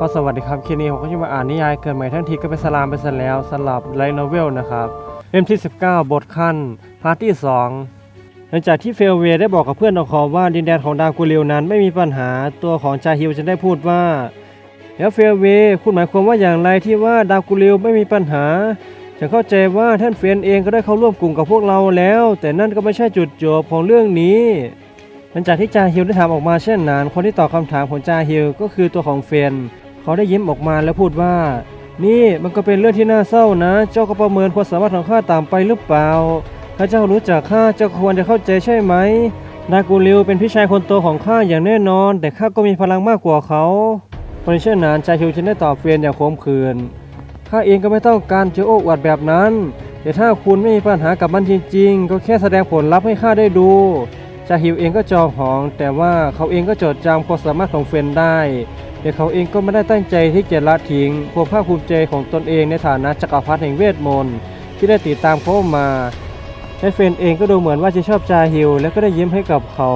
ก็สวัสดีครับคลิปนี้ผมก็จะมาอ่านนิยายเกิดใหม่ทั้งทีก็เป็นสลามไปซะแล้วสลับไลท์โนเวลนะครับเล่มที่ 19 บทขั้น พาร์ทที่ 2 หลังจากที่เฟลเวย์ได้บอกกับเพื่อนของเขาว่าดินแดนของดาวกูริวนั้นไม่มีปัญหาตัวของจาฮิวจะได้พูดว่า แล้วเฟลเวย์คุณหมายความว่าอย่างไรที่ว่าดาวกูริวไม่มีปัญหาฉันเข้าใจว่าท่านเฟนเองก็ได้เข้าร่วมกลุ่มกับพวกเราแล้ว แต่นั่นก็ไม่ใช่จุดจบของเรื่องนี้หลังจากที่จาฮิลได้ถามออกมาเช่นนั้น คนที่ตอบคำถามของจาฮิลก็คือตัวของเฟน เขาได้ยิ้มออกมาแล้วพูดว่า นี่มันก็เป็นเรื่องที่น่าเศร้านะ เจ้าก็ประเมินความสามารถของข้าต่ำไปหรือเปล่า ถ้าเจ้ารู้จักข้าเจ้าควรจะเข้าใจใช่ไหมดากูริวเป็นพี่ชายคนโตของข้าอย่างแน่นอน แต่ข้าก็มีพลังมากกว่าเขาเพราะเชนนั้นจาฮิลจึงได้ตอบเฟียนอย่างโคมขืนข้าเองก็ไม่ต้องการจะโอ้อวดแบบนั้น แต่ถ้าคุณไม่มีปัญหากับมันจริง ๆ ก็แค่แสดงผลลัพธ์ให้ข้าได้ดูจาฮิวเองก็จองหอง แต่ว่าเขาเองก็จดจำความสามารถของเฟนได้ แต่เขาเองก็ไม่ได้ตั้งใจที่จะละทิ้งความภาคภูมิใจของตนเองในฐานะจักรพรรดิแห่งเวทมนต์ที่ได้ติดตามเขามาและเฟนเองก็ดูเหมือนว่าจะชอบจาฮิวและก็ได้ยิ้มให้กับเขา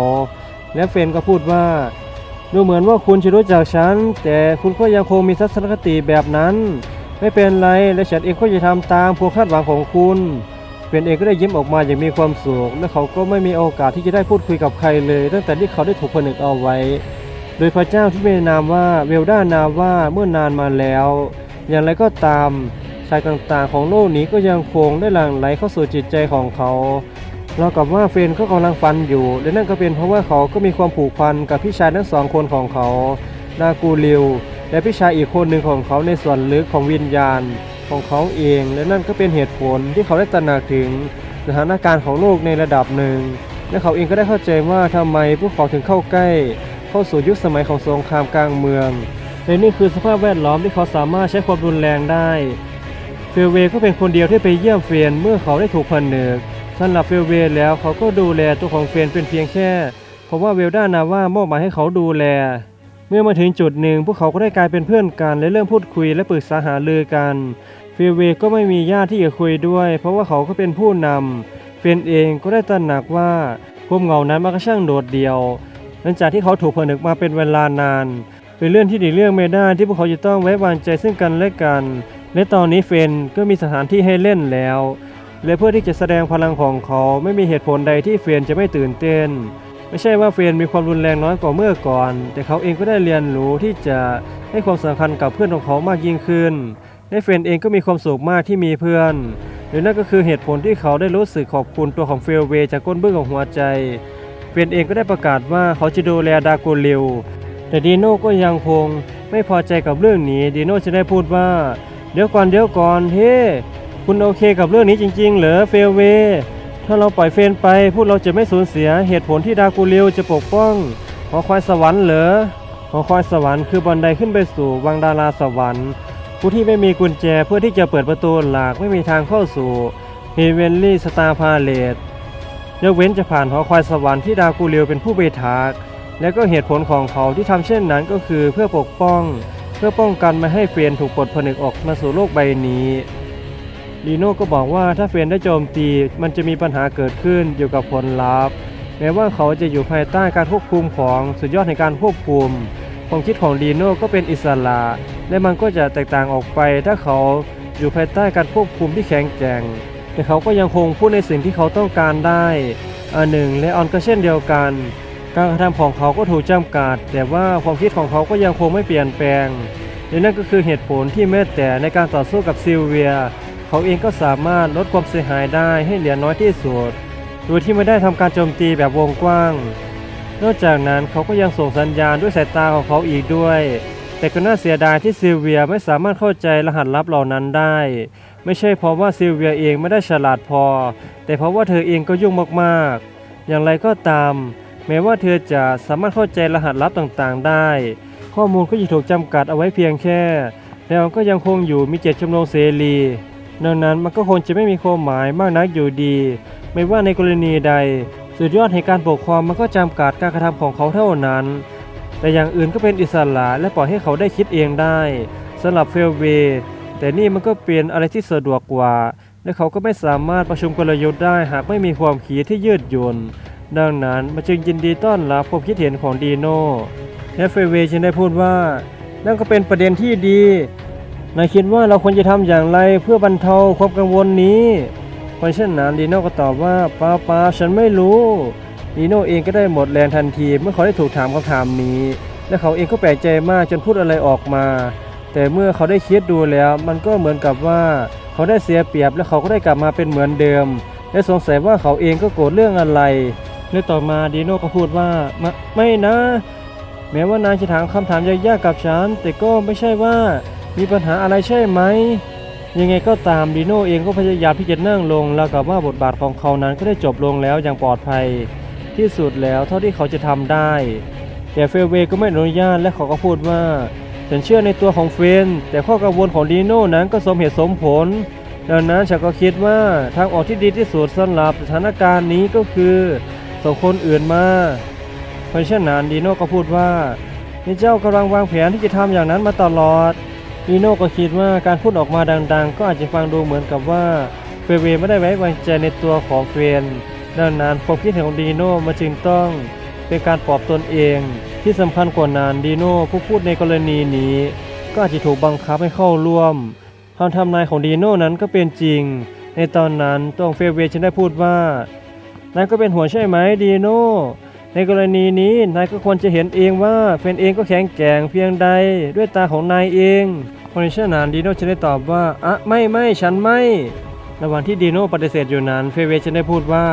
และเฟนก็พูดว่า ดูเหมือนว่าคุณจะรู้จักฉัน แต่คุณก็ยังคงมีทัศนคติแบบนั้น ไม่เป็นไรและฉันเองก็จะทำตามความคาดหวังของคุณเฟนเองก็ได้ยิ้มออกมาอย่างมีความสุขและเขาก็ไม่มีโอกาสที่จะได้พูดคุยกับใครเลย ตั้งแต่ที่เขาได้ถูกผนึกเอาไว้ โดยพระเจ้าที่มีนามว่าเวลดานามว่าเมื่อนานมาแล้ว อย่างไรก็ตามชายต่างๆ ของโลกนี้ก็ยังคงได้หลั่งไหลเข้าสู่จิตใจของเขาเรากับว่าเฟนก็กำลังฟันอยู่และนั่นก็เป็นเพราะว่าเขาก็มีความผูกพันกับพี่ชายทั้งสองคนของเขานากูริวและพี่ชายอีกคนหนึ่งของเขาในส่วนลึกของวิญญาณของเขาเอง และนั่นก็เป็นเหตุผลที่เขาได้ตระหนักถึงสถานการณ์ของโลกในระดับหนึ่ง และเขาเองก็ได้เข้าใจว่าทำไมพวกเขาถึงเข้าใกล้ เข้าสู่ยุคสมัยของสงครามกลางเมืองและนี่คือสภาพแวดล้อมที่เขาสามารถใช้ความรุนแรงได้เฟลเวก็เป็นคนเดียวที่ไปเยี่ยมเฟนเมื่อเขาได้ถูกผนึกสำหรับเฟลเวแล้วเขาก็ดูแลตัวของเฟนเป็นเพียงแค่ เพราะว่าเวลด้านาว่ามอบหมายให้เขาดูแล เมื่อมาถึงจุดหนึ่ง พวกเขาก็ได้กลายเป็นเพื่อนกันและเริ่มพูดคุยและปรึกษาหารือกันเฟลเวก็ไม่มีญาติที่จะคุยด้วย เพราะว่าเขาก็เป็นผู้นำเฟนเองก็ได้ตระหนักว่าพวกเหงานั้นมันก็ช่างโดดเดี่ยว หลังจากที่เขาถูกผนึกมาเป็นเวลานาน เป็นเรื่องที่หลีเลี่ยงไม่ได้ที่พวกเขาจะต้องไว้วางใจซึ่งกันและกัน และตอนนี้เฟนก็มีสถานที่ให้เล่นแล้ว และเพื่อที่จะแสดงพลังของเขาไม่มีเหตุผลใดที่เฟนจะไม่ตื่นเต้น ไม่ใช่ว่าเฟรนมีความรุนแรงน้อยกว่าเมื่อก่อน แต่เขาเองก็ได้เรียนรู้ที่จะให้ความสำคัญกับเพื่อนของเขามากยิ่งขึ้นและเฟรนเองก็มีความสุขมากที่มีเพื่อนหรือนั่นก็คือเหตุผลที่เขาได้รู้สึกขอบคุณตัวของเฟลเวจากก้นเบื้องของหัวใจ เฟรนเองก็ได้ประกาศว่าเขาจะดูแลดาโกริวแต่ดีโน่ก็ยังคงไม่พอใจกับเรื่องนี้ดีโน่จะได้พูดว่า เดี๋ยวก่อนเดี๋ยวก่อนเฮ้คุณโอเคกับเรื่องนี้จริง ๆ เหรอเฟลเวถ้าเราปล่อยเฟนไปพวกเราจะไม่สูญเสียเหตุผลที่ดากูเรียวจะปกป้องหอคอยสวรรค์เหรอหอคอยสวรรค์คือบันไดขึ้นไปสู่วังดาราสวรรค์ ผู้ที่ไม่มีกุญแจเพื่อที่จะเปิดประตูหลักไม่มีทางเข้าสู่เฮเวนลี่สตาร์พาเลต ยกเว้นจะผ่านหอคอยสวรรค์ที่ดากูเรียวเป็นผู้ไปถากและก็เหตุผลของเขาที่ทำเช่นนั้นก็คือเพื่อปกป้อง เพื่อป้องกันไม่ให้เฟนถูกปลดผนึกออกมาสู่โลกใบนี้ลีโน่ก็บอกว่าถ้าเฟนได้โจมตีมันจะมีปัญหาเกิดขึ้นอยู่กับผลลัพธ์แม้ว่าเขาจะอยู่ภายใต้การควบคุมของสุดยอดในการควบคุมความคิดของลีโน่ก็เป็นอิสระ และมันก็จะแตกต่างออกไปถ้าเขาอยู่ภายใต้การควบคุมที่แข็งแกร่ง แต่เขาก็ยังคงพูดในสิ่งที่เขาต้องการได้อันหนึ่งและออนก็เช่นเดียวกัน การกระทำของเขาก็ถูกจำกัด แต่ว่าความคิดของเขาก็ยังคงไม่เปลี่ยนแปลงและนั่นก็คือเหตุผลที่แม้แต่ในการต่อสู้กับซิลเวีย เขาเองก็สามารถลดความเสียหายได้ให้เหลือน้อยที่สุดโดยที่ไม่ได้ทำการโจมตีแบบวงกว้าง นอกจากนั้นเขาก็ยังส่งสัญญาณด้วยสายตาของเขาอีกด้วย แต่ก็น่าเสียดายที่ซิลเวียไม่สามารถเข้าใจรหัสลับเหล่านั้นได้ ไม่ใช่เพราะว่าซิลเวียเองไม่ได้ฉลาดพอ แต่เพราะว่าเธอเองก็ยุ่งมากๆ อย่างไรก็ตาม แม้ว่าเธอจะสามารถเข้าใจรหัสลับต่างๆ ได้ ข้อมูลก็จะถูกจำกัดเอาไว้เพียงแค่ แล้วก็ยังคงอยู่มีเจตจำนงเสรีดังนั้นมันก็คงจะไม่มีความหมายมากนักอยู่ดี ไม่ว่าในกรณีใด สุดยอดในการปกครองมันก็จำกัดการกระทำของเขาเท่านั้น แต่อย่างอื่นก็เป็นอิสระและปล่อยให้เขาได้คิดเองได้สำหรับเฟลเว แต่นี่มันก็เป็นอะไรที่สะดวกกว่า และเขาก็ไม่สามารถประชุมกลยุทธ์ได้หากไม่มีความคิดที่ยืดหยุ่นดังนั้นมันจึงยินดีต้อนรับความคิดเห็นของดีโน่เฟเวย์จึงได้พูดว่า นั่นก็เป็นประเด็นที่ดีนายคิดว่าเราควรจะทำอย่างไรเพื่อบรรเทาความกังวลนี้เพราะเช่นนั้นดีโน่ก็ตอบว่าป้าป้าฉันไม่รู้ดีโน่เองก็ได้หมดแรงทันทีเมื่อเขาได้ถูกถามคำถามนี้ และเขาเองก็แปลกใจมากจนพูดอะไรออกมา แต่เมื่อเขาได้คิดดูแล้ว มันก็เหมือนกับว่าเขาได้เสียเปรียบและเขาก็ได้กลับมาเป็นเหมือนเดิม และสงสัยว่าเขาเองก็โกรธเรื่องอะไรในต่อมาดีโน่ก็พูดว่าไม่ไม่นะ แม้ว่านายจะถามคำถามยากๆกับฉัน แต่ก็ไม่ใช่ว่ามีปัญหาอะไรใช่ไหม ยังไงก็ตามดีโน่เองก็พยายามที่จะนั่งลง แล้วกับว่าบทบาทของเขานั้นก็ได้จบลงแล้วอย่างปลอดภัย ที่สุดแล้วเท่าที่เขาจะทำได้ แต่เฟลเวก็ไม่อนุญาตและเขาก็พูดว่า ฉันเชื่อในตัวของเฟน แต่ข้อกังวลของดีโน่นั้นก็สมเหตุสมผล ดังนั้นฉันก็คิดว่าทางออกที่ดีที่สุดสำหรับสถานการณ์นี้ก็คือส่งคนอื่นมาเพราะฉะนั้นดีโน่ก็พูดว่านี่เจ้ากำลังวางแผนที่จะทำอย่างนั้นมาตลอดดีโน่ก็คิดว่าการพูดออกมาดัง ๆ ก็อาจจะฟังดูเหมือนกับว่าเฟเวไม่ได้ไว้วางใจในตัวของเฟนดังนั้นความคิดเห็นของดีโน่มันจึงต้อง เป็นการปลอบตนเอง ที่สำคัญกว่านั้นดีโน่ผู้พูดในกรณีนี้ ก็อาจจะถูกบังคับให้เข้าร่วมคำทำนายของดีโน่นั้นก็เป็นจริง ในตอนนั้นตัวของเฟเวฉันได้พูดว่า นายก็เป็นหัวใช่ไหมดีโน่ในกรณีนี้นายก็ควรจะเห็นเองว่าเฟนเองก็แข็งแกร่งเพียงใดด้วยตาของนายเองเพราะฉะนั้นดีโน่จะได้ตอบว่าอะไม่ไม่ฉันไม่ ระหว่างที่ดีโน่ปฏิเสธอยู่นั้นเฟเวจะได้พูดว่า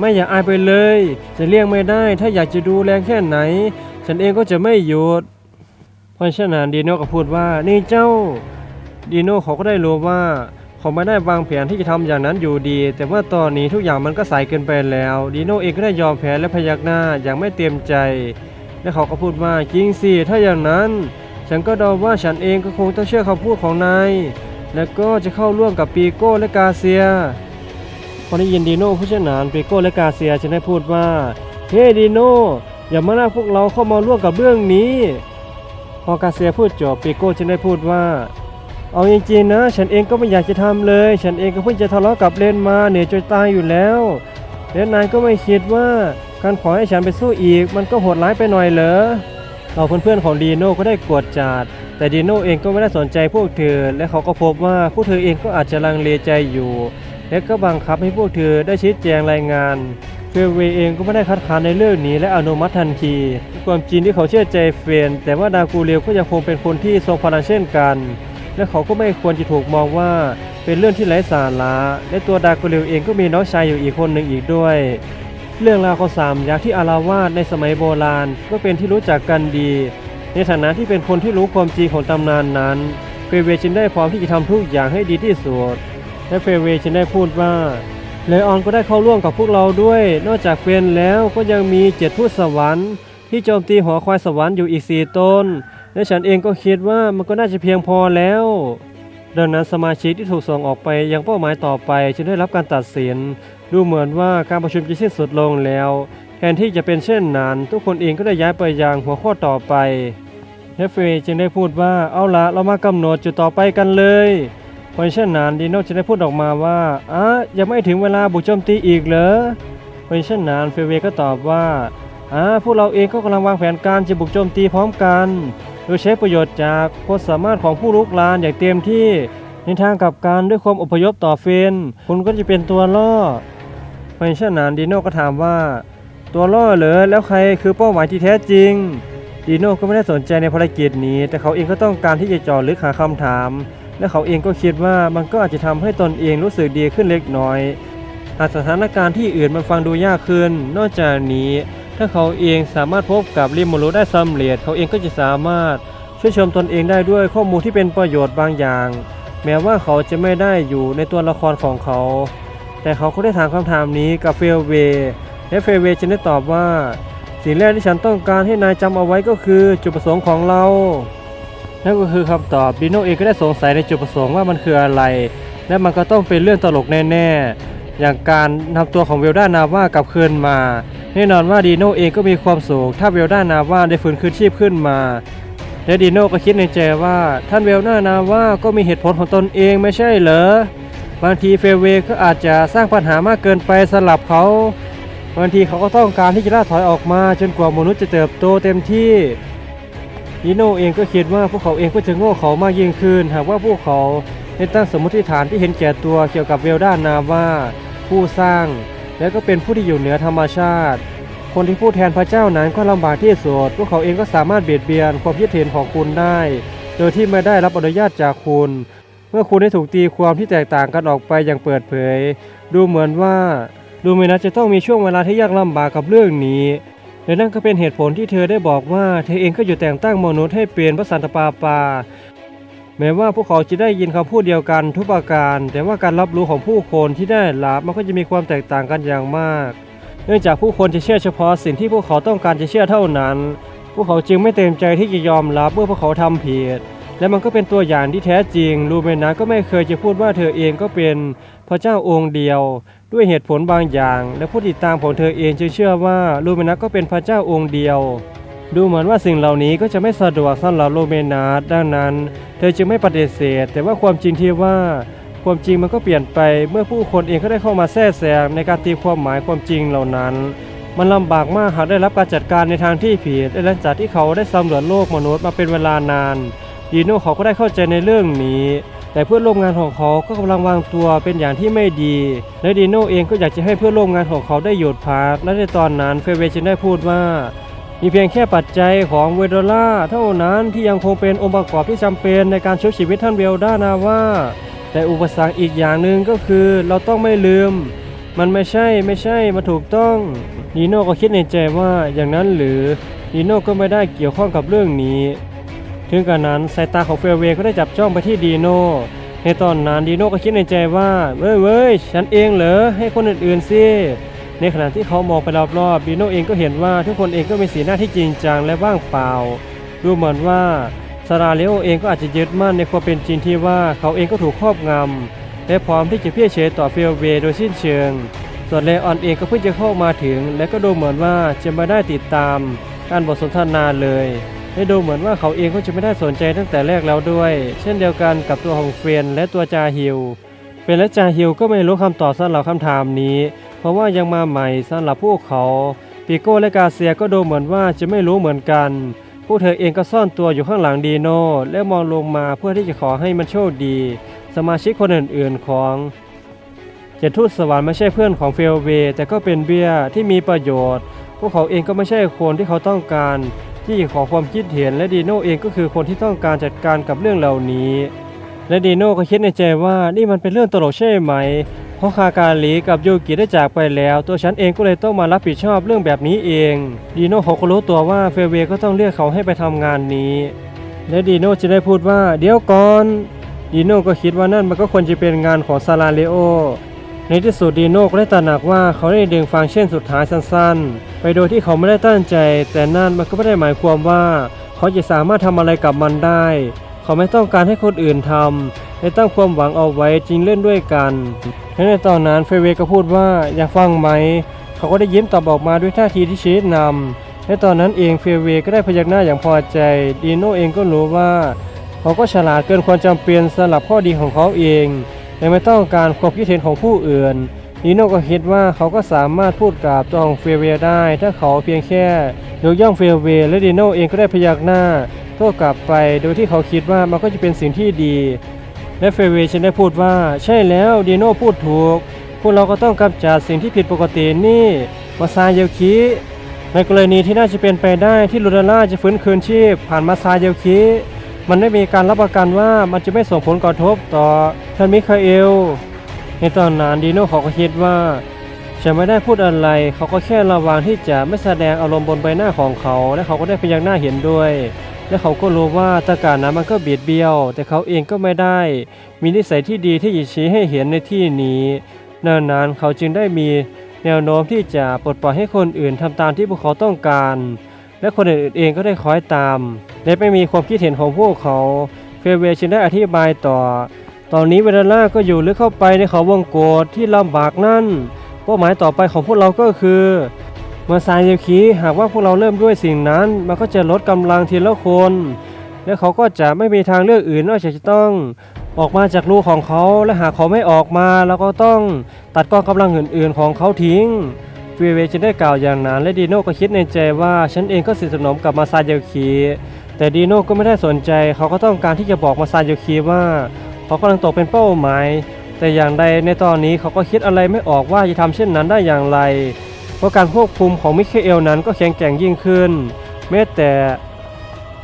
ไม่อยากอายไปเลย จะเลี่ยงไม่ได้ ถ้าอยากจะดูแรงแค่ไหน ฉันเองก็จะไม่หยุดเพราะฉะนั้นดีโน่ก็พูดว่านี่เจ้าดีโน่เขาก็ได้รู้ว่าเขาไม่ได้วางแผนที่จะทำอย่างนั้นอยู่ดี แต่ว่าตอนนี้ทุกอย่างมันก็สายเกินไปแล้วดีโน่เองก็ได้ยอมแพ้และพยักหน้าอย่างไม่เต็มใจ และเขาก็พูดว่าจริงสิถ้าอย่างนั้น ฉันก็เดาว่าฉันเองก็คงต้องเชื่อคำพูดของนายและก็จะเข้าร่วมกับปีโก้และกาเซีย พอได้ยินดีโน่ผู้เชี่ยวชาญปีโก้และกาเซียจะได้พูดว่า เฮ้ดีโน่อย่ามาลากพวกเราเข้ามาร่วมกับเรื่องนี้ พอกาเซียพูดจบปีโก้จึงได้พูดว่า เอาจริงๆนะ ฉันเองก็ไม่อยากจะทำเลย ฉันเองก็เพิ่งจะทะเลาะกับเลนมาเหนื่อยจนตายอยู่แล้วและนายก็ไม่คิดว่าการขอให้ฉันไปสู้อีก มันก็โหดร้ายไปหน่อยเหรอเราเพื่อนๆของดีโน่ก็ได้กวดจัดแต่ดีโน่เองก็ไม่ได้สนใจพวกเธอ และเขาก็พบว่าพวกเธอเองก็อาจจะลังเลใจอยู่ และก็บังคับให้พวกเธอได้ชี้แจงรายงานเฟเวย์เองก็ไม่ได้คัดค้านในเรื่องนี้และอนุมัติทันที ความจริงที่เขาเชื่อใจเฟน แต่ว่าดากูเรียวก็ยังคงเป็นคนที่ทรงพลังเช่นกัน และเขาก็ไม่ควรจะถูกมองว่าเป็นเรื่องที่ไร้สาระ และตัวดากูเรียวเองก็มีน้องชายอยู่อีกคนหนึ่งอีกด้วย เรื่องราวของสามยักษ์ที่อาราวาสในสมัยโบราณก็เป็นที่รู้จักกันดี ในฐานะที่เป็นคนที่รู้ความจริงของตำนานนั้นเฟเวจึงได้พร้อมที่จะทำทุกอย่างให้ดีที่สุด และเฟเวจึงได้พูดว่าเลออนก็ได้เข้าร่วมกับพวกเราด้วย นอกจากเฟนแล้วก็ยังมีเจ็ดทูตสวรรค์ ที่โจมตีหอคอยสวรรค์อยู่อีกสี่ตนและฉันเองก็คิดว่ามันก็น่าจะเพียงพอแล้ว ดังนั้นสมาชิกที่ถูกส่งออกไปยังเป้าหมายต่อไปจึงได้รับการตัดสิน ดูเหมือนว่าการประชุมจะสิ้นสุดลงแล้ว แทนที่จะเป็นเช่นนั้น ทุกคนเองก็ได้ย้ายไปยังหัวข้อต่อไปเฮฟเฟจึงได้พูดว่าเอาละเรามากำหนดจุดต่อไปกันเลย เพราะเช่นนั้นดีโน่จึงได้พูดออกมาว่าอะยังไม่ถึงเวลาบุกโจมตีอีกเหรอเพราะเช่นนั้นเฟเวก็ตอบว่าอ่าพวกเราเองก็กำลังวางแผนการจะบุกโจมตีพร้อมกัน โดยใช้ประโยชน์จากความสามารถของผู้ลุกลานอย่างเต็มที่ในทางกับการด้วยความอพยพต่อเฟน คุณก็จะเป็นตัวล่อเพราะฉะนั้นดีโน่ก็ถามว่า ตัวล่อเหรอแล้วใครคือเป้าหมายที่แท้จริง ดีโน่ก็ไม่ได้สนใจในภารกิจนี้ แต่เขาเองก็ต้องการที่จะจาะลึกหาคำถาม และเขาเองก็คิดว่ามันก็อาจจะทำให้ตนเองรู้สึกดีขึ้นเล็กน้อย หากสถานการณ์ที่อื่นมันฟังดูยากขึ้น นอกจากนี้ ถ้าเขาเองสามารถพบกับริมูรุได้สำเร็จ เขาเองก็จะสามารถช่วยชมตนเองได้ด้วยข้อมูลที่เป็นประโยชน์บางอย่าง แม้ว่าเขาจะไม่ได้อยู่ในตัวละครของเขา แต่เขาก็ได้ถามคำถามนี้กับเฟลเวย์และเฟลเวย์จึงได้ตอบว่า สิ่งแรกที่ฉันต้องการให้นายจำเอาไว้ก็คือจุดประสงค์ของเรา นั่นก็คือคำตอบดิโนเองก็ได้สงสัยในจุดประสงค์ว่ามันคืออะไร และมันก็ต้องเป็นเรื่องตลกแน่ๆ อย่างการนำตัวของเวลด้านาว่ากลับคืนมา แน่นอนว่าดีโนเองก็มีความสุขถ้าเวลด้านาว่าได้ฟื้นคืนชีพขึ้นมาและดีโนก็คิดในใจว่าท่านเวลด้านาว่าก็มีเหตุผลของตนเองไม่ใช่เหรอบางทีเฟเวย์ก็อาจจะสร้างปัญหามากเกินไปสำหรับเขาบางทีเขาก็ต้องการที่จะล่าถอยออกมาจนกว่ามนุษย์จะเติบโตเต็มที่ ดีโน่เองก็คิดว่าพวกเขาเองก็จะโง่เขามากยิ่งขึ้น หากว่าพวกเขาได้ตั้งสมมติฐานที่เห็นแก่ตัวเกี่ยวกับเวลด้านนาว่า ผู้สร้าง และก็เป็นผู้ที่อยู่เหนือธรรมชาติ คนที่พูดแทนพระเจ้านั้นก็ลำบากที่สุดพวกเขาเองก็สามารถเบียดเบียนความคิดเห็นของคุณได้ โดยที่ไม่ได้รับอนุญาตจากคุณ เมื่อคุณได้ถูกตีความที่แตกต่างกันออกไปอย่างเปิดเผย ดูเหมือนว่าดูไม่น่าจะต้องมีช่วงเวลาที่ยากลำบากกับเรื่องนี้ และนั่นก็เป็นเหตุผลที่เธอได้บอกว่าเธอเองก็อยู่แต่งตั้งมนุษย์ให้เป็นพระสันตปาปา แม้ว่าพวกเขาจะได้ยินคำพูดเดียวกันทุกประการ แต่ว่าการรับรู้ของผู้คนที่ได้รับมันก็จะมีความแตกต่างกันอย่างมาก เนื่องจากผู้คนจะเชื่อเฉพาะสิ่งที่พวกเขาต้องการจะเชื่อเท่านั้น พวกเขาจึงไม่เต็มใจที่จะยอมรับเมื่อพวกเขาทำผิดและมันก็เป็นตัวอย่างที่แท้จริง ลูเมนะก็ไม่เคยจะพูดว่าเธอเองก็เป็น พระเจ้าองค์เดียว ด้วยเหตุผลบางอย่าง และผู้ติดตามของเธอเองจึงเชื่อว่าลูเมนะก็เป็นพระเจ้าองค์เดียว ดูเหมือนว่าสิ่งเหล่านี้ก็จะไม่สะดวกสำหรับโลเมนาดังนั้น เธอจึงไม่ปฏิเสธ แต่ว่าความจริงที่ว่า ความจริงมันก็เปลี่ยนไปเมื่อผู้คนเองก็ได้เข้ามาแทรกแซงในการตีความหมายความจริงเหล่านั้นมันลำบากมากหากได้รับการจัดการในทางที่ผิดและหลังจากที่เขาได้สำรวจโลกมนุษย์มาเป็นเวลานานดีโน่เขาก็ได้เข้าใจในเรื่องนี้ แต่เพื่อนร่วมงานของเขาก็กำลังวางตัวเป็นอย่างที่ไม่ดี และดีโน่เองก็อยากจะให้เพื่อนร่วมงานของเขาได้หยุดพักและในตอนนั้นเฟเวจึงได้พูดว่า มีเพียงแค่ปัจจัยของเวโดล่าเท่านั้นที่ยังคงเป็นองค์ประกอบที่จำเป็นในการชุบชีวิตท่านเวลด้านาว่า แต่อุปสรรคอีกอย่างหนึ่งก็คือเราต้องไม่ลืม มันไม่ใช่ไม่ใช่มันถูกต้องนีโน่ก็คิดในใจว่าอย่างนั้นหรือนีโน่ก็ไม่ได้เกี่ยวข้องกับเรื่องนี้ ถึงกระนั้นสายตาของเฟลเวย์ก็ได้จับจ้องไปที่ดีโน่ในตอนนั้นดีโน่ก็คิดในใจว่าเว้ยเว้ยฉันเองเหรอให้คนอื่นๆสิในขณะที่เขามองไปรอบๆดีโน่เองก็เห็นว่าทุกคนเองก็มีสีหน้าที่จริงจังและว่างเปล่าดูเหมือนว่าซาราเลโอเองก็อาจจะยึดมั่นในความเป็นจริงที่ว่าเขาเองก็ถูกครอบงำและพร้อมที่จะเพี้ยเฉยต่อเฟลเวย์โดยสิ้นเชิง ส่วนเลออนเองก็เพิ่งจะเข้ามาถึง และก็ดูเหมือนว่าจะไม่ได้ติดตามการบทสนทนาเลย และดูเหมือนว่าเขาเองก็จะไม่ได้สนใจตั้งแต่แรกแล้วด้วย เช่นเดียวกันกับตัวของเฟรนและตัวจาฮิลเฟรนและจาฮิลก็ไม่รู้คำตอบสำหรับคำถามนี้ เพราะว่ายังมาใหม่สำหรับพวกเขาปิโก้และกาเซียก็ดูเหมือนว่าจะไม่รู้เหมือนกัน พวกเธอเองก็ซ่อนตัวอยู่ข้างหลังดีโน่และมองลงมาเพื่อที่จะขอให้มันโชคดี สมาชิกคนอื่นๆของเจ็ดทูตสวรรค์ไม่ใช่เพื่อนของเฟลเวย์แต่ก็เป็นเบียร์ที่มีประโยชน์ พวกเขาเองก็ไม่ใช่คนที่เขาต้องการ ที่ขอความคิดเห็นและดีโน่เองก็คือคนที่ต้องการจัดการกับเรื่องเหล่านี้ และดีโน่ก็คิดในใจว่านี่มันเป็นเรื่องตลกใช่ไหม เพราะคาการลีกับโยกิได้จากไปแล้ว ตัวฉันเองก็เลยต้องมารับผิดชอบเรื่องแบบนี้เอง ดีโน่เขาก็รู้ตัวว่าเฟเวก็ต้องเรียกเขาให้ไปทำงานนี้ และดีโน่จะได้พูดว่าเดี๋ยวก่อนดีโน่ก็คิดว่านั่นมันก็ควรจะเป็นงานของซาลาเลโอในที่สุดดีโน่ก็ได้ตระหนักว่าเขาได้ดึงฟังก์ชันสุดท้ายสั้นๆ ไปโดยที่เขาไม่ได้ตั้งใจ แต่นั่นมันก็ไม่ได้หมายความว่า เขาจะสามารถทำอะไรกับมันได้ เขาไม่ต้องการให้คนอื่นทำและตั้งความหวังเอาไว้จริงเล่นด้วยกันและในตอนนั้นเฟเวก็พูดว่าอยากฟังไหม เขาก็ได้ยิ้มตอบออกมาด้วยท่าทีที่ชี้นำและตอนนั้นเองเฟเวก็ได้พยักหน้าอย่างพอใจดีโน่เองก็รู้ว่า เขาก็ฉลาดเกินความจำเป็นสำหรับข้อดีของเขาเองและไม่ต้องการความคิดเห็นของผู้อื่น ดีโน่ก็คิดว่าเขาก็สามารถพูดกับตัวของเฟเวได้ ถ้าเขาเพียงแค่ยกย่องเฟเวและดีโน่เองก็ได้พยักหน้าโต้กลับไปโดยที่เขาคิดว่ามันก็จะเป็นสิ่งที่ดี และเฟเวฉันได้พูดว่า ใช่แล้วดีโน่พูดถูก พวกเราก็ต้องกำจัดสิ่งที่ผิดปกตินี่มาซาเยลคิในกรณีที่น่าจะเป็นไปได้ที่ลูดาล่าจะฟื้นคืนชีพ ผ่านมาซาเยลคิมันไม่มีการรับประกันว่ามันจะไม่ส่งผลกระทบต่อท่านมิคาเอล ในตอนนั้นดีโน่เขาก็คิดว่าฉันไม่ได้พูดอะไร เขาก็แค่ระวังที่จะไม่แสดงอารมณ์บนใบหน้าของเขา และเขาก็ได้พยักหน้าเห็นด้วย และเขาก็รู้ว่าตาการนั้นมันก็เบียดเบี้ยว แต่เขาเองก็ไม่ได้ มีนิสัยที่ดีที่จะชี้ให้เห็นในที่นี้ดังนั้นเขาจึงได้มีแนวโน้มที่จะปลดปล่อยให้คนอื่นทำตามที่พวกเขาต้องการ และคนอื่นเองก็ได้คอยตาม และไม่มีความคิดเห็นของพวกเขา เฟเวจึงได้อธิบายต่อ ตอนนี้เวลาล่าก็อยู่ลึกเข้าไปในเขาวงโกดที่ลำบากนั่นเป้าหมายต่อไปของพวกเราก็คือเมื่อสายเยคีหากว่าพวกเราเริ่มด้วยสิ่งนั้น มันก็จะลดกำลังทีละคน และเขาก็จะไม่มีทางเลือกอื่นนอกจากจะต้องออกมาจากรูของเขาและหากเขาไม่ออกมาเราก็ต้องตัดกองกำลังอื่น ๆ ของเขาทิ้งเฟเวจึงได้กล่าวอย่างนั้น และดีโน่ก็คิดในใจว่าฉันเองก็สนิทสนมกับมาซาเยคีแต่ดีโน่ก็ไม่ได้สนใจ เขาก็ต้องการที่จะบอกมาซาโยคิว่า เขากำลังตกเป็นเป้าหมาย แต่อย่างใดในตอนนี้เขาก็คิดอะไรไม่ออกว่าจะทำเช่นนั้นได้อย่างไร เพราะการควบคุมของมิเคเอลนั้นก็แข็งแกร่งยิ่งขึ้น แม้แต่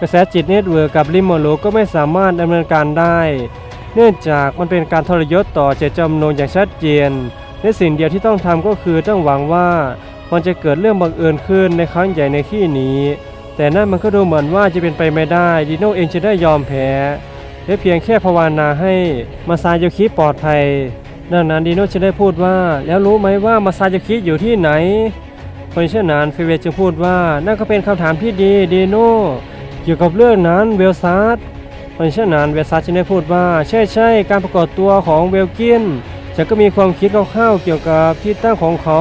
กระแสจิตเน็ตเวิร์กกับลิมโมโลก็ไม่สามารถดำเนินการได้ เนื่องจากมันเป็นการทรยศต่อเจตจำนงอย่างชัดเจนและสิ่งเดียวที่ต้องทำก็คือต้องหวังว่ามันจะเกิดเรื่องบังเอิญขึ้นในครั้งใหญ่ในที่นี้ แต่นั่นมันก็ดูเหมือนว่าจะเป็นไปไม่ได้ดิโนเองจะได้ยอมแพ้ เพียงแค่ภาวนาให้มาซาโยคิปลอดภัยดังนั้นดิโนจะได้พูดว่า แล้วรู้ไหมว่ามาซาโยคิอยู่ที่ไหนเพราะฉะนั้นฟิเวจึงพูดว่านั่นก็เป็นคำถามที่ดีดิโนเกี่ยวกับเรื่องนั้นเวลซาร์เพราะฉะนั้นเวลซาร์จึงได้พูดว่า ใช่ใช่การประกอบตัวของเวลกินฉันก็มีความคิดคร่าวๆเกี่ยวกับที่ตั้งของเขา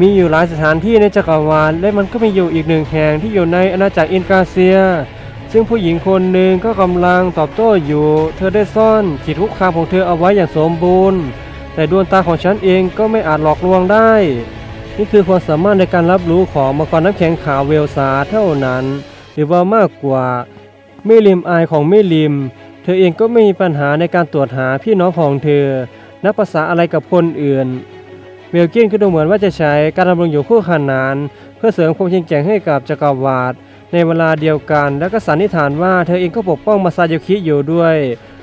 มีอยู่หลายสถานที่ในจักรวาลและมันก็มีอยู่อีกหนึ่งแห่งที่อยู่ในอาณาจักรอินกาเซีย ซึ่งผู้หญิงคนหนึ่งก็กำลังตอบโต้อยู่ เธอได้ซ่อนขีดคุกคามของเธอเอาไว้อย่างสมบูรณ์ แต่ดวงตาของฉันเองก็ไม่อาจหลอกลวงได้ นี่คือความสามารถในการรับรู้ของมังกรน้ำแข็งขาวเวลซาเท่านั้น หรือว่ามากกว่าเมลิมอายของเมลิม เธอเองก็ไม่มีปัญหาในการตรวจหาพี่น้องของเธอ นับภาษาอะไรกับคนอื่นเวลกินก็ดูเหมือนว่าจะใช้การดำรงอยู่คู่ขนาน เพื่อเสริมความจริงแกร่งให้กับจักรวาล ในเวลาเดียวกัน และก็สันนิษฐานว่าเธอเองก็ปกป้องมาซาโยคิอยู่ด้วย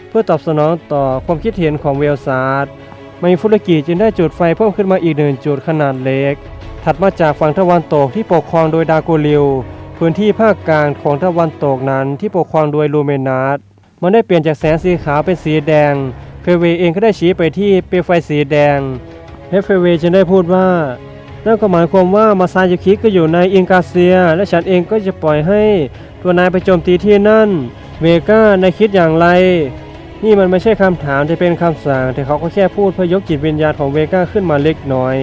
เพื่อตอบสนองต่อความคิดเห็นของเวลซาร์ดไมฟุรกิจึงได้จุดไฟเพิ่มขึ้นมาอีกหนึ่งจุดขนาดเล็ก ถัดมาจากฝั่งตะวันตกที่ปกครองโดยดาโกลิวพื้นที่ภาคกลางของตะวันตกนั้นที่ปกครองโดยลูเมนัสมันได้เปลี่ยนจากแสงสีขาวเป็นสีแดง เฟเวเองก็ได้ชี้ไปที่เปลวไฟสีแดงและเฟเวจึงได้พูดว่า นั่นก็หมายความว่ามาซาโยคิก็อยู่ในอินกาเซีย และฉันเองก็จะปล่อยให้ตัวนายไปโจมตีที่นั่น เวก้านายคิดอย่างไร นี่มันไม่ใช่คำถามแต่เป็นคำสั่งแต่เขาก็แค่พูดเพื่อยกจิตวิญญาณของเวก้าขึ้นมาเล็กน้อย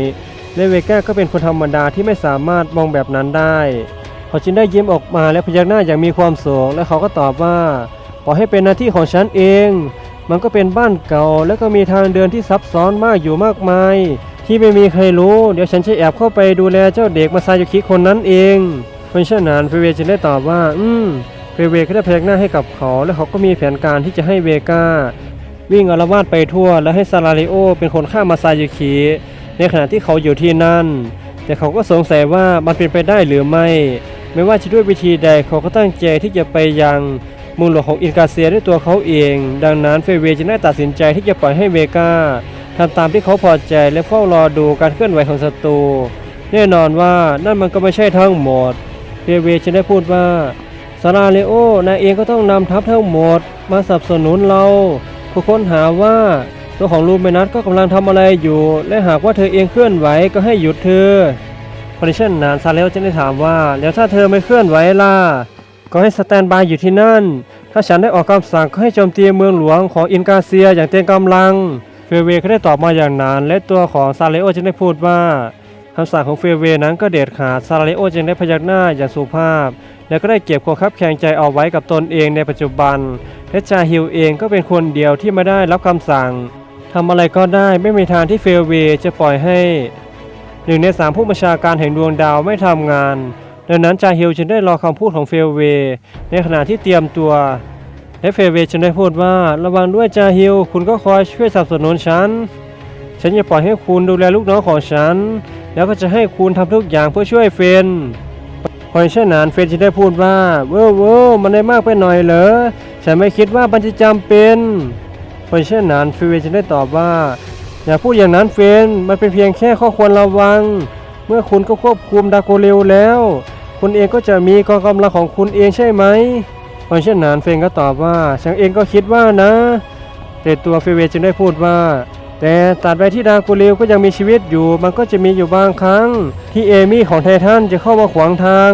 และเวก้าก็เป็นคนธรรมดาที่ไม่สามารถมองแบบนั้นได้เขาจึงได้ยิ้มออกมาและพยักหน้าอย่างมีความสุขและเขาก็ตอบว่าปล่อยให้เป็นหน้าที่ของฉันเอง มันก็เป็นบ้านเก่า แล้วก็มีทางเดินที่ซับซ้อนมากอยู่มากมาย ที่ไม่มีใครรู้ เดี๋ยวฉันจะแอบเข้าไปดูแลเจ้าเด็กมาซาโยคิคนนั้นเองเพราะฉะนั้นเฟเวจึงได้ตอบว่า อืมเฟเวก็ได้พยักหน้าให้กับเขา และเขาก็มีแผนการที่จะให้เวกาวิ่งอารวาสไปทั่ว และให้ซาราริโอ เป็นคนฆ่ามาซาโยคิในขณะที่เขาอยู่ที่นั่น แต่เขาก็สงสัยว่ามันเป็นไปได้หรือไม่ ไม่ว่าจะด้วยวิธีใดเขาก็ตั้งใจที่จะไปยังมืองหลวงของอินกาเซียด้วยตัวเขาเอง ดังนั้นเฟเวจึงได้ตัดสินใจที่จะปล่อยให้เวก้า ทำตามที่เขาพอใจและเฝ้ารอดูการเคลื่อนไหวของศัตรูแน่นอนว่านั่นมันก็ไม่ใช่ทั้งหมดเฟเวจึงได้พูดว่าซาราเลโอนายเองก็ต้องนำทัพทั้งหมด มาสนับสนุนเราเพื่อค้นหาว่าตัวของลูเมนัสก็กำลังทำอะไรอยู่ และหากว่าเธอเองเคลื่อนไหวก็ให้หยุดเธอพอนดิชันนานซาเลโอจึงได้ถามว่า แล้วถ้าเธอไม่เคลื่อนไหวล่ะก็ให้สแตนบายอยู่ที่นั่น ถ้าฉันได้ออกคำสั่งก็ให้โจมตีเมืองหลวงของอินกาเซียอย่างเต็มกำลัง ฟเวก็ได้ตอบมาอย่างนั้น และตัวของซาเลโอจึงได้พูดว่าคำสั่งของเฟเวนั้นก็เด็ดขาดซาเลโอจึงได้พยักหน้าอย่างสุภาพ และก็ได้เก็บความคับแข็งใจเอาไว้กับตนเองในปัจจุบันและจาฮิลเองก็เป็นคนเดียวที่ไม่ได้รับคำสั่งทำอะไรก็ได้ไม่มีทางที่เฟเวจะปล่อยให้หนึ่งในสามผู้บัญชาการแห่งดวงดาวไม่ทำงาน ดังนั้นจาฮิลจึงได้รอคำพูดของเฟลเว ในขณะที่เตรียมตัว และเฟเวย์จึงได้พูดว่าระวังด้วยจาฮิลคุณก็คอยช่วยสนับสนุนฉัน ฉันจะปล่อยให้คุณดูแลลูกน้องของฉัน แล้วก็จะให้คุณทำทุกอย่างเพื่อช่วยเฟนพราะฉะนั้นเฟนจึงได้พูดว่าเว้อเว้อมันได้มากไปหน่อยเหรอฉันไม่คิดว่ามันจะจำเป็นพราะฉะนั้นเฟลเวจึงได้ตอบว่า อย่าพูดอย่างนั้นเฟนมันเป็นเพียงแค่ข้อควรระวัง เมื่อคุณก็ควบคุมดาโกเรลแล้ว คุณเองก็จะมีกองกำลังของคุณเองใช่ไหม เพราะฉะนั้นเฟนก็ตอบว่าฉันเองก็คิดว่านะแต่ตัวเฟเวจึงได้พูดว่า แต่ตัดไปที่ดาโกเรลก็ยังมีชีวิตอยู่ มันก็จะมีอยู่บางครั้ง ที่เอมี่ของไททันจะเข้ามาขวางทาง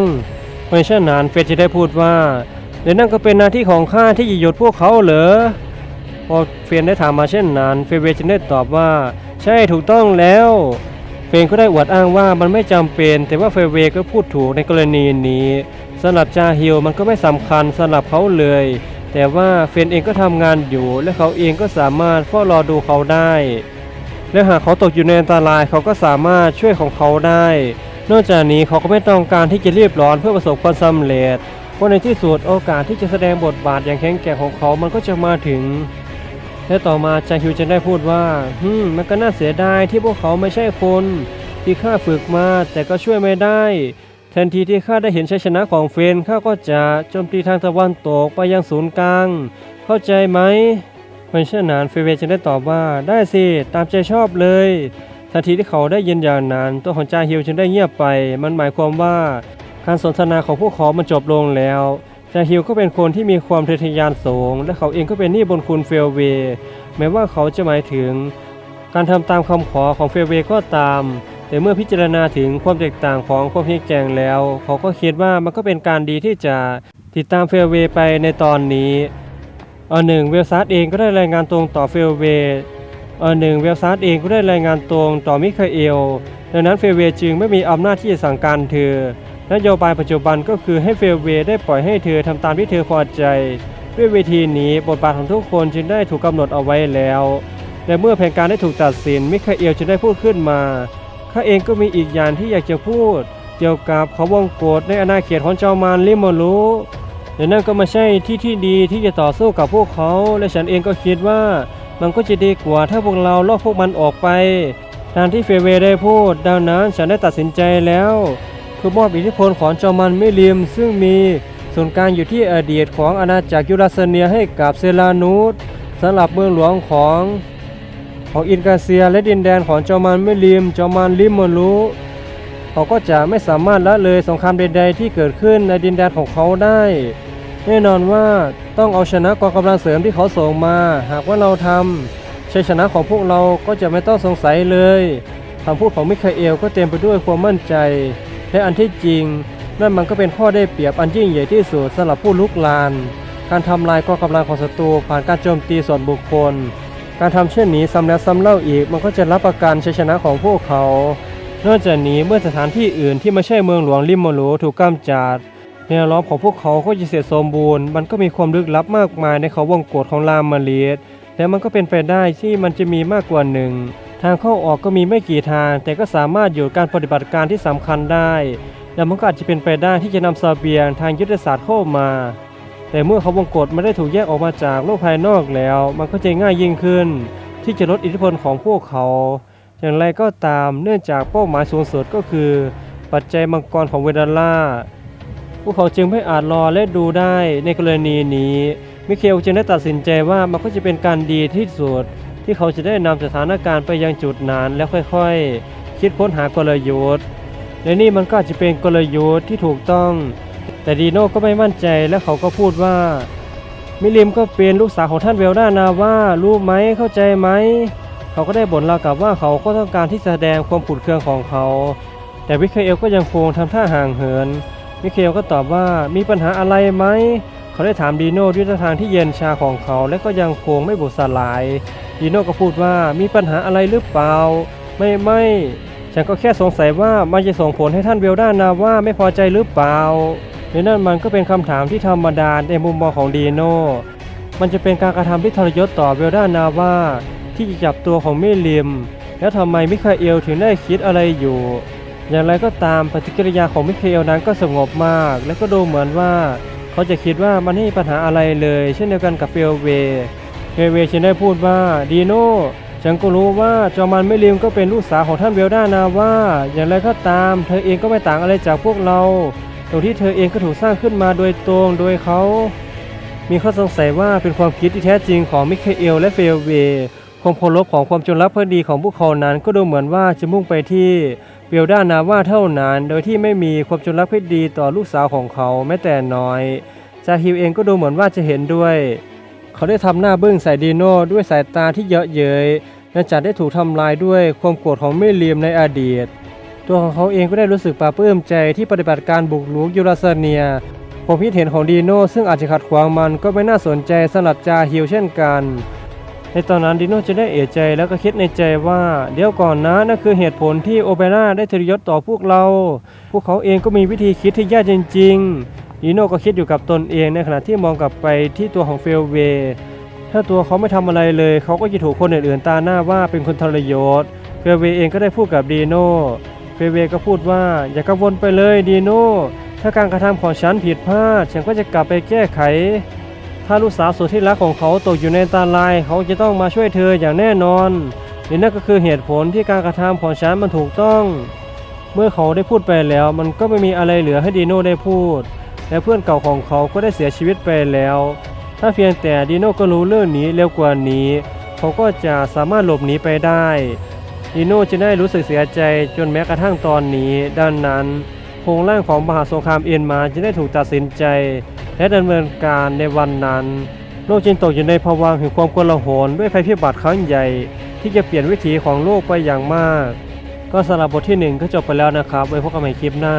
เพราะฉะนั้นเฟนจะได้พูดว่าเดี๋ยวนั่นก็เป็นหน้าที่ของข้าที่จะหยุดพวกเขาเหรอพอเฟนได้ถามมาเช่นนั้นเฟเวจึงได้ตอบว่า ใช่ถูกต้องแล้วเฟนก็ได้อวดอ้างว่ามันไม่จำเป็น แต่ว่าเฟเวก็พูดถูกในกรณีนี้ำหรับจาฮิลมันก็ไม่สำคัญสำหรับเขาเลย แต่ว่าเฟนเองก็ทำงานอยู่ และเขาเองก็สามารถเฝ้ารอดูเขาได้ และหากเขาตกอยู่ในอันตรายเขาก็สามารถช่วยของเขาได้ นอกจากนี้เขาก็ไม่ต้องการที่จะรีบร้อนเพื่อประสบความสำเร็จเพราะในที่สุดโอกาสที่จะแสดงบทบาทอย่างแข็งแกร่งของเขามันก็จะมาถึงและต่อมาจางฮิวจะได้พูดว่าฮึมมันก็น่าเสียดายที่พวกเขาไม่ใช่คน ที่ข้าฝึกมาแต่ก็ช่วยไม่ได้ ทันทีที่ข้าได้เห็นชัยชนะของเฟรนข้าก็จะโจมตีทางตะวันตกไปยังศูนย์กลาง เข้าใจไหมเพราะฉะนั้นเฟเวจึงได้ตอบว่าได้สิตามใจชอบเลยทันทีที่เขาได้ยินอย่างนั้น ตัวของจาฮิวจึงได้เงียบไป มันหมายความว่าการสนทนาของพวกเขามันจบลงแล้วจาฮิวก็เป็นคนที่มีความทะเยอทะยานสูง และเขาเองก็เป็นหนี้บนคุณเฟลเวย์แม้ว่าเขาจะหมายถึง การทำตามคำขอของเฟลเวย์ก็ตาม แต่เมื่อพิจารณาถึงความแตกต่างของความเพียงแจงแล้ว เขาก็คิดว่ามันก็เป็นการดีที่จะติดตามเฟลเวไปในตอนนี้อันหนึ่งเวลซัสเองก็ได้รายงานตรงต่อเฟลเวอันหนึ่งเวลซัสเองก็ได้รายงานตรงต่อมิคาเอลดังนั้นเฟลเวจึงไม่มีอำนาจที่จะสั่งการเธอนโยบายปัจจุบันก็คือให้เฟลเวได้ปล่อยให้เธอทำตามที่เธอพอใจ ด้วยเวทีนี้บทบาทของทุกคนจึงได้ถูกกำหนดเอาไว้แล้ว และเมื่อแผนการได้ถูกตัดสินมิคาเอลจึงได้พูดขึ้นมา ข้าเองก็มีอีกอย่างที่อยากจะพูด เกี่ยวกับเขาวงกฏในอาณาเขตของเจ้ามารลิโมรุและนั่นก็ไม่ใช่ที่ที่ดีที่จะต่อสู้กับพวกเขา และฉันเองก็คิดว่ามันก็จะดีกว่าถ้าพวกเราลอกพวกมันออกไปตามที่เฟเวได้พูดดังนั้นฉันได้ตัดสินใจแล้วเพื่อมอบอิทธิพลของจอมันมิลิมซึ่งมีส่วนกลางอยู่ที่อดีตของอาณาจักรยูราเซเนียให้กับเซลานูสสำหรับเมืองหลวงของ ของอินกาเซียและดินแดนของจอมันมิลิมจอมันลิมโมรุเขาก็จะไม่สามารถละเลยสงครามใดๆที่เกิดขึ้นในดินแดนของเขาได้ แน่นอนว่าต้องเอาชนะกองกำลังเสริมที่เขาส่งมา หากว่าเราทำชัยชนะของพวกเราก็จะไม่ต้องสงสัยเลยคำพูดของมิคาเอลก็เต็มไปด้วยความมั่นใจ และอันที่จริง นั่นมันก็เป็นข้อได้เปรียบอันยิ่งใหญ่ที่สุดสำหรับผู้ลุกลาน การทำลายกองกำลังของศัตรูผ่านการโจมตีส่วนบุคคล การทำเช่นนี้ซ้ำแล้วซ้ำเล่าอีกมันก็จะรับประกันชัยชนะของพวกเขา นอกจากนี้เมื่อสถานที่อื่นที่ไม่ใช่เมืองหลวงลิมโมโลถูกกำจัดแนวล้อมของพวกเขาก็จะเสร็จสมบูรณ์ มันก็มีความลึกลับมากมายในเขาวงกฏของลามมาเลียดและมันก็เป็นไปได้ที่มันจะมีมากกว่าหนึ่งทางเข้าออกก็มีไม่กี่ทาง แต่ก็สามารถอยู่การปฏิบัติการที่สำคัญได้ และมันก็อาจจะเป็นไปได้ที่จะนำเบียงทางยุทธศาสตร์เข้ามา แต่เมื่อเขาวงกฏไม่ได้ถูกแยกออกมาจากโลกภายนอกแล้ว มันก็จะง่ายยิ่งขึ้น ที่จะลดอิทธิพลของพวกเขา อย่างไรก็ตามเนื่องจากเป้าหมายสูงสุดก็คือ ปัจจัยมังกรของเวดาล่าพวกเขาจึงไม่อาจรอและดูได้ในกรณีนี้ มิเคลจึงได้ตัดสินใจว่ามันก็จะเป็นการดีที่สุด ที่เขาจะได้นำสถานการณ์ไปยังจุดนั้นแล้วค่อยๆ คิดค้นหากลยุทธ์และนี่มันก็จจะเป็นกลยุทธ์ที่ถูกต้อง แต่ดีโน่ก็ไม่มั่นใจและเขาก็พูดว่า มิลิมก็เป็นลูกสาวของท่านเวลดานาว่ารู้ไหมเข้าใจไหม เขาก็ได้บ่นเรากลับว่าเขาก็ต้องการที่แสดงความขุ่นเคืองของเขา แต่มิเคเอลก็ยังคงทำท่าห่างเหินมิเคลก็ตอบว่ามีปัญหาอะไรไหม เขาได้ถามดีโน่ด้วยท่าทางที่เย็นชาของเขาและก็ยังคงไม่บุสลาย ดีโน่ก็พูดว่ามีปัญหาอะไรหรือเปล่า ไม่ไม่ฉันก็แค่สงสัยว่ามันจะส่งผลให้ท่านเวลด้านาว่าไม่พอใจหรือเปล่า และนั่นมันก็เป็นคำถามที่ธรรมดาในมุมมองของดีโน่มันจะเป็นการกระทำที่ทรยศต่อเวลด้านาว่าที่จะจับตัวของมิลิม แล้วทำไมมิคาเอลถึงได้คิดอะไรอยู่ อย่างไรก็ตามปฏิกิริยาของมิคาเคลนั้นก็สงบมาก และก็ดูเหมือนว่า เขาจะคิดว่ามันไม่มีปัญหาอะไรเลย เช่นเดียวกันกับเฟลเวเฟลเวฉันได้พูดว่าดีโน่ฉันก็รู้ว่าจอมันไม่ลิมก็เป็นลูกสาวของท่านเวลด้านาว่า อย่างไรก็ตาม เธอเองก็ไม่ต่างอะไรจากพวกเรา ตรงที่เธอเองก็ถูกสร้างขึ้นมาโดยตรงโดยเขามีข้อสงสัยว่าเป็นความคิดที่แท้จริงของมิเคเอลและเฟลเวความเคารพของความจงรักภักดีของพวกเขานั้น ก็ดูเหมือนว่าจะมุ่งไปที่เบลด้านาว่าเท่านั้น โดยที่ไม่มีความจงรักภักดีต่อลูกสาวของเขาแม้แต่น้อยจาฮิวเองก็ดูเหมือนว่าจะเห็นด้วย เขาได้ทำหน้าบึ้งใส่ดีโน่ด้วยสายตาที่เยาะเย้ยและจัดได้ถูกทำลายด้วยความโกรธของเมเลียมในอดีต ตัวของเขาเองก็ได้รู้สึกปลาปลื้มใจที่ปฏิบัติการบุกรุกยูราเซเนียความคิดเห็นของดีโน่ซึ่งอาจจะขัดขวางมันก็ไม่น่าสนใจสำหรับจาฮิวเช่นกัน ในตอนนั้นดิโน่จะได้เอะใจแล้วก็คิดในใจว่า เดี๋ยวก่อนนะนั่นคือเหตุผลที่โอเปร่าได้ทรยศต่อพวกเรา พวกเขาเองก็มีวิธีคิดที่แย่จริงๆดิโน่ก็คิดอยู่กับตนเองในขณะที่มองกลับไปที่ตัวของเฟลเวย์ถ้าตัวเขาไม่ทำอะไรเลย เขาก็จะถูกคนอื่นๆตาหน้าว่าเป็นคนทรยศเฟลเวย์เองก็ได้พูดกับดีโน่ เฟเวก็พูดว่าอย่ากังวลไปเลยดีโน่ถ้าการกระทำของฉันผิดพลาด ฉันก็จะกลับไปแก้ไข ถ้าลูกสาวสุดที่รักของเขาตกอยู่ในอันตราย เขาจะต้องมาช่วยเธออย่างแน่นอนนี่นั่นก็คือเหตุผลที่การกระทำของฉันมันถูกต้อง เมื่อเขาได้พูดไปแล้ว มันก็ไม่มีอะไรเหลือให้ดีโน่ได้พูด และเพื่อนเก่าของเขาก็ได้เสียชีวิตไปแล้ว ถ้าเพียงแต่ดีโน่ก็รู้เรื่องนี้เร็วกว่านี้ เขาก็จะสามารถหลบหนีไปได้ อีโน่จะได้รู้สึกเสียใจจนแม้กระทั่งตอนนี้ ด้านนั้นโครงร่างของมหาสงครามเอ็นมาจะได้ถูกตัดสินใจ และดำเนินการในวันนั้น โลกจึงตกอยู่ในภวังค์แห่งความกลาหลด้วยภัยพิบัติครั้งใหญ่ ที่จะเปลี่ยนวิถีของโลกไปอย่างมาก ก็สำหรับบทที่หนึ่งก็จบไปแล้วนะครับไว้พบกันใหม่คลิปหน้า